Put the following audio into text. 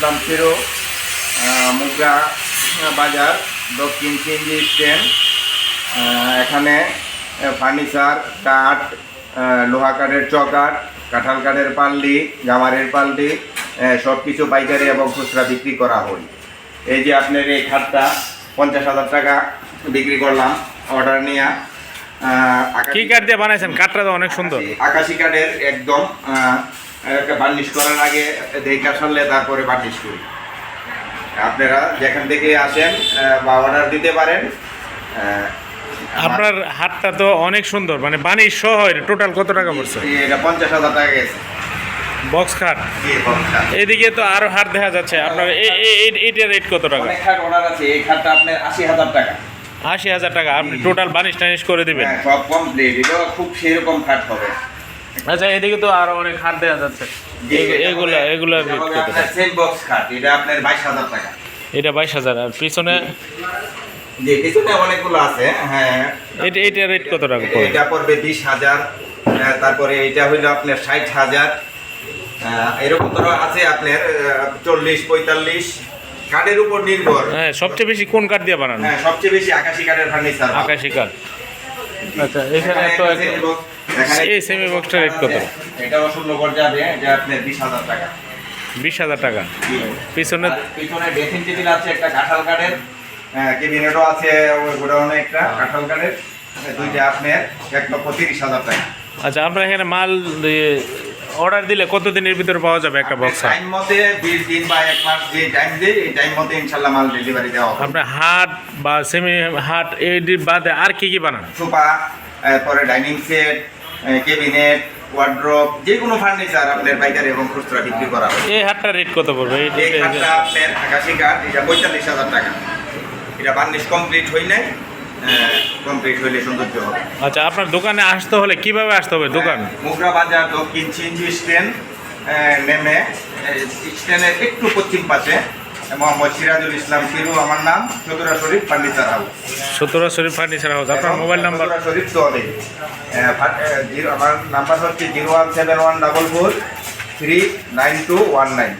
ইসলাম ফিরো মুগরা বাজার দক্ষিণ চিঞ্জি স্ট্যান্ড এখানে ফার্নিচার কাঠ লোহা কাঠের চকাট কাঁঠাল কাঠের পাল্লি গামারের পাল্লি সব কিছু পাইকারি এবং খুচরা বিক্রি করা হয়। এই যে আপনার এই খাটটা পঞ্চাশ হাজার টাকা বিক্রি করলাম অর্ডার নিয়ে আকাশি- কি কাঠ দিয়ে বানাইছেন? কাঠটা তো অনেক সুন্দর। আকাশি কাঠের একদম বার্নিশ করার আগে দেখা সারলে তারপরে বার্নিশ করি। আপনারা যেখান থেকে আসেন বা অর্ডার দিতে পারেন আপনার হাটটা তো অনেক সুন্দর মানে বানিশ সহ টোটাল কত টাকা পড়ছে? এটা পঞ্চাশ হাজার টাকা গেছে। বক্স খাট। এদিকে তো আরও হাট দেখা যাচ্ছে আপনার এইটার রেট কত টাকা? অনেক খাট অর্ডার আছে এই খাটটা আপনার আশি হাজার টাকা। আশি হাজার টাকা আপনি টোটাল বানিশ টানিশ করে দিবেন। হ্যাঁ, সব কমপ্লিট এটা খুব সেরকম খাট হবে। আচ্ছা এদিকে তো আরও অনেক হাট দেখা যাচ্ছে। এটা এগুলা এগুলা এটা সেল বক্স খাট এটা আপনার বাইশ হাজার টাকা। এটা বাইশ হাজার আর পিছনে যে পিছনে অনেকগুলো আছে হ্যাঁ। এটা এইটার রেট কত টাকা এটা পড়বে বিশ হাজার তারপরে এটা হইল আপনার ষাট হাজার। এরকম ধরো আছে আপনার চল্লিশ পঁয়তাল্লিশ। কাঠের উপর নির্ভর। হ্যাঁ সবচেয়ে বেশি কোন কাঠ দিয়ে বানানো? হ্যাঁ সবচেয়ে বেশি আকাশি কাঠের ফার্নিচার আকাশি কাঠ আচ্ছা এখানে তো এই সেমি বক্সটার রেট কত? শূন্য করে যাবে এটা আপনার বিশ হাজার টাকা। বিশ হাজার টাকা। পিছনে পিছনে ড্রেসিং টেবিল আছে একটা কাঁঠাল কাঠের কেবিনেটও আছে ওই গোডাউনে একটা কাঁঠাল কাঠের দুইটা আপনার এক লক্ষ তিরিশ হাজার টাকা। আচ্ছা আমরা এখানে মাল অর্ডার দিলে কতদিনের ভিতরে পাওয়া যাবে একটা বক্স টাইম মতে বিশ দিন বা এক মাস যে টাইম দিই এই টাইম মতে ইনশাল্লাহ মাল ডেলিভারি দেওয়া হবে। আপনার হাট বা সেমি হাট এই বাদে আর কি কি বানান? সোফা পরে ডাইনিং সেট কেবিনেট ওয়ার্ড্রপ যে কোনো ফার্নিচার আপনার পাইকারি এবং খুচরা বিক্রি করা হয়। এই হাটটার রেট কত পড়বে? এই কাঠটা আপনার আকাশি কাঠ এটা পঁয়তাল্লিশ হাজার টাকা। এটা বার্নিশ কমপ্লিট হইলে কমপ্লিট হইলে সৌন্দর্য হবে। আচ্ছা আপনার দোকানে আসতে হলে কীভাবে আসতে হবে দোকান? মুগরা বাজার দক্ষিণ চিঞ্জি স্ট্যান্ড নেমে স্ট্যান্ডের একটু পশ্চিম পাশে। মোহাম্মদ সিরাজুল ইসলাম কিরু আমার নাম Satura Sharif furniture house. Satura Sharif furniture house আপনার মোবাইল নাম্বার? শরীফ চলে আমার নাম্বার হচ্ছে zero one seven one double four three nine two one nine.